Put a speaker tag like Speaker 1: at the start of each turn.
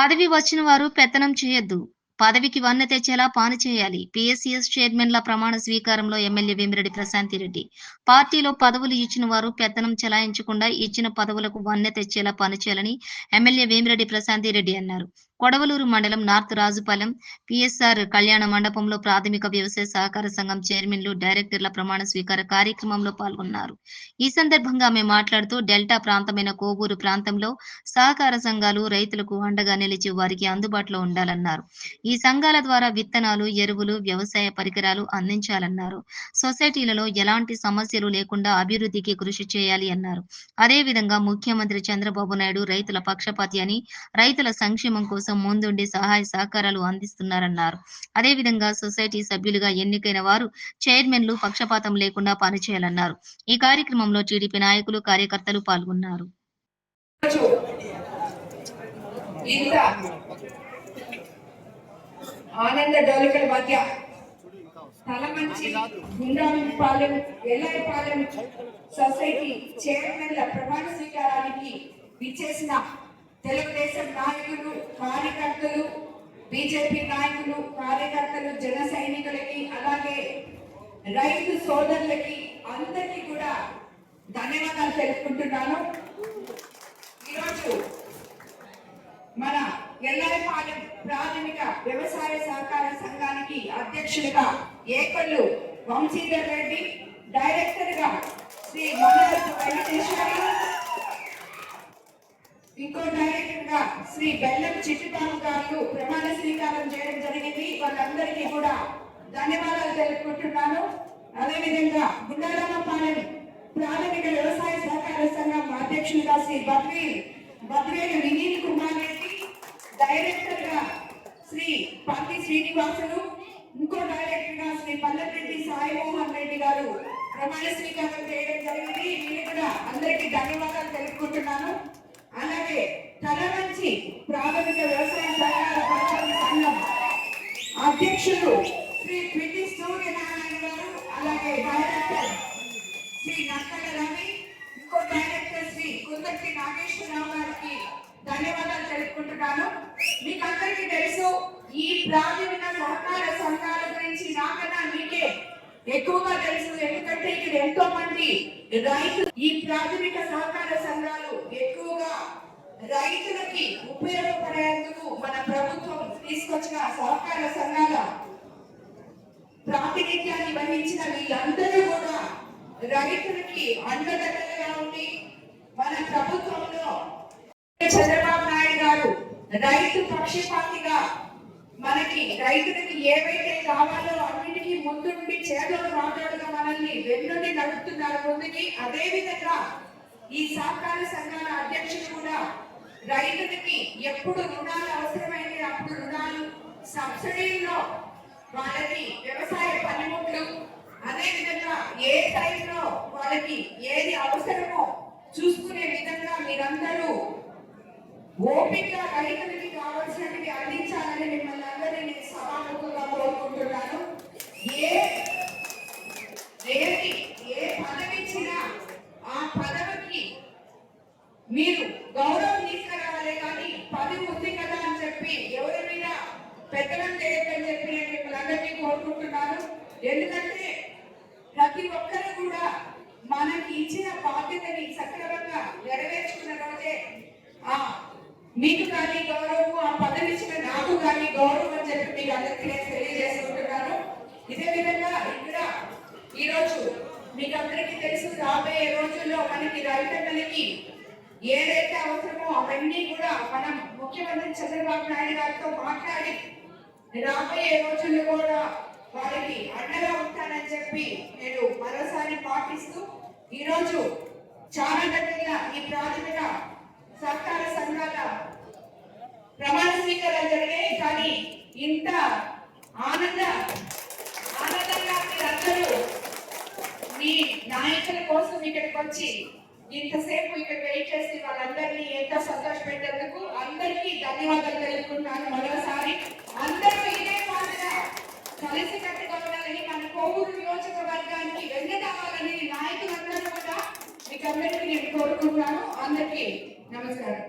Speaker 1: పదవి వచ్చిన వారు పెత్తనం చేయొద్దు. పదవికి వన్నె తెచ్చేలా పాను చేయాలి. పిఎస్సిఎస్ చైర్మన్ల ప్రమాణ స్వీకారంలో ఎమ్మెల్యే వేమిరెడ్డి ప్రశాంతి రెడ్డి. పార్టీలో పదవులు ఇచ్చిన వారు పెత్తనం చెలాయించకుండా ఇచ్చిన పదవులకు వన్నె తెచ్చేలా పనిచేయాలని ఎమ్మెల్యే వేమిరెడ్డి ప్రశాంతి రెడ్డి అన్నారు. కొడవలూరు మండలం నార్త్ రాజుపాలెం పిఎస్ఆర్ కళ్యాణ మండపంలో ప్రాథమిక వ్యవసాయ సహకార సంఘం చైర్మన్లు డైరెక్టర్ల ప్రమాణ స్వీకార కార్యక్రమంలో పాల్గొన్నారు. ఈ సందర్భంగా ఆమె మాట్లాడుతూ డెల్టా ప్రాంతమైన కోవూరు ప్రాంతంలో సహకార సంఘాలు రైతులకు అండగా నిలిచి వారికి అందుబాటులో ఉండాలన్నారు. ఈ సంఘాల ద్వారా విత్తనాలు ఎరువులు వ్యవసాయ పరికరాలు అందించాలన్నారు. సొసైటీలలో ఎలాంటి సమస్యలు లేకుండా అభివృద్ధికి కృషి చేయాలి అన్నారు. అదేవిధంగా ముఖ్యమంత్రి చంద్రబాబు నాయుడు రైతుల పక్షపాతి అని రైతుల సంక్షేమం కోసం కోసం ముందుండి సహాయ సహకారాలు అందిస్తున్నారన్నారు. అదేవిధంగా సొసైటీ సభ్యులుగా ఎన్నికైన వారు చైర్మన్లు పక్షపాతం లేకుండా పనిచేయాలన్నారు. ఈ కార్యక్రమంలో టీడీపీ నాయకులు కార్యకర్తలు పాల్గొన్నారు.
Speaker 2: ఆనంద డోలికల మధ్య తలమంచి గుండాలపాలెం ఎల్లపాలెం సొసైటీ చైర్మన్ల ప్రమాణ స్వీకారానికి విచ్చేసిన తెలుగుదేశం నాయకులు కార్యకర్తలు బీజేపీ నాయకులు కార్యకర్తలు జన సైనికులకి అలాగే రైతు సోదరులకి అందరికీ కూడా ధన్యవాదాలు తెలుపుకుంటున్నాను. ఈరోజు మన ఎల్లారిపాలెం ప్రాథమిక వ్యవసాయ సహకార సంఘానికి అధ్యక్షుడిగా ఏకల్లు వంశీధర్ రెడ్డి డైరెక్టర్గా శ్రీ మండలపు వెంకటేశ్వర ఇంకో డైరెక్టర్గా శ్రీ బెల్లం చిట్టిపాము గారు ప్రమాణ స్వీకారం చేయడం జరిగింది. వాళ్ళందరికీ కూడా ధన్యవాదాలు తెలుపుకుంటున్నాను. అదేవిధంగా గుండాలమ్మపాలెం ప్రాథమిక వ్యవసాయ సహకార సంఘం అధ్యక్షులుగా శ్రీ బద్రీ బద్వేలు వినీల్ కుమార్ రెడ్డి డైరెక్టర్గా శ్రీ పల్లి శ్రీనివాసులు ఇంకో డైరెక్టర్గా శ్రీ పల్లెరెడ్డి సాయి మోహన్ రెడ్డి గారు ప్రమాణ స్వీకారం చేయడం జరిగింది. వీళ్ళు కూడా అందరికీ ధన్యవాదాలు తెలుపుకుంటున్నాను. అలాగే తలవంచి ప్రాథమిక వ్యవసాయ సహకార పరిశ్రమ సంఘం అధ్యక్షులు శ్రీ పిల్లి సూర్యనారాయణ గారు అలాగే డైరెక్టర్ శ్రీ నక్కల రవి ఇంకో డైరెక్టర్ శ్రీ కుందర్తి నాగేశ్వరరావు గారికి ధన్యవాదాలు తెలుపుకుంటున్నాను. మీకు అందరికీ తెలుసు ఈ ప్రాథమిక సహకార సంఘాల గురించి నాకన్నా మీకే ఎక్కువగా తెలుసు ఎందుకంటే ఇక్కడ ఎంతో మంది రైతు ఈ ప్రాథమిక సహకార సంఘాలు రైతులకి ఉపయోగపడేందుకు మన ప్రభుత్వం తీసుకొచ్చిన సహకార సంఘాల ప్రాతినిధ్యాన్ని వహించిన వీళ్ళందరూ కూడా రైతులకి అండదండలుగా ఉండి మన ప్రభుత్వంలో చంద్రబాబు నాయుడు గారు రైతు పక్షపాతిగా మనకి రైతులకి ఏవైతే కావాలో అన్నిటికీ ముందుండి చేతులు మాట్లాడుగా మనల్ని వెన్నుండి నడుపుతున్నారు ముందుకి అదేవిధంగా ఈ సహకార సంఘాల అధ్యక్షులు కూడా రైతులకి ఎప్పుడు రుణాలు అవసరమైతే అప్పుడు రుణాలు సబ్సిడీల్లో వాళ్ళకి వ్యవసాయ పనిముట్లు అదేవిధంగా ఏ టైంలో వాళ్ళకి ఏది అవసరమో చూసుకునే విధంగా మీరందరూ ఓపికగా రైతులకి కావాల్సినవి అందించాలని మిమ్మల్ని అందరినీ నేను సభాముఖంగా కోరుకుంటున్నాను. ఏ ఏది ఏ పదవి ఇచ్చినా ఆ పద మీరు గౌరవం తీసుకురావాలి కానీ పదవి ఉంది కదా అని చెప్పి ఎవరి మీద పెద్దలం చేయొద్దని చెప్పి నేను మిమ్మల్ని అందరినీ కోరుకుంటున్నాను. ఎందుకంటే ప్రతి ఒక్కరు కూడా మనకి ఇచ్చిన బాధ్యతని సక్రమంగా నెరవేర్చుకున్న రోజే ఆ మీకు కానీ గౌరవం ఆ పదవి ఇచ్చిన నాకు కానీ గౌరవం అని చెప్పి మీకు అందరికీ నేను తెలియజేసుకుంటున్నాను ఇదే విధంగా ఇక్కడ ఈరోజు మీకు అందరికీ తెలుసు రాబోయే రోజుల్లో మనకి రైతన్నలకి ఏదైతే అవసరమో అవన్నీ కూడా మనం ముఖ్యమంత్రి చంద్రబాబు నాయుడు గారితో మాట్లాడి రాబోయే రోజుల్లో కూడా చెప్పి నేను మరోసారి పాటిస్తూ ఈరోజు చాలా దగ్గర ఈ ప్రాథమిక సహకార సంఘాల ప్రమాణ స్వీకారాలు జరిగాయి. కానీ ఇంత ఆనంద ఆనందంగా మీరందరూ మీ నాయకుల కోసం ఇక్కడికి వచ్చి ఇంతసేపు ఇక్కడ వెయిట్ చేసి వాళ్ళందరినీ ఎంతో సంతోష పెట్టేందుకు అందరికీ ధన్యవాదాలు తెలుపుకుంటున్నాను. మరోసారి అందరూ ఇదే మాదిరిగా కలిసి కట్టుగా కోవూరు నియోజకవర్గానికి వెన్నెదావాలని నాయకులందరూ కూడా మీకు అందరికీ నేను కోరుకుంటున్నాను. అందరికీ నమస్కారం.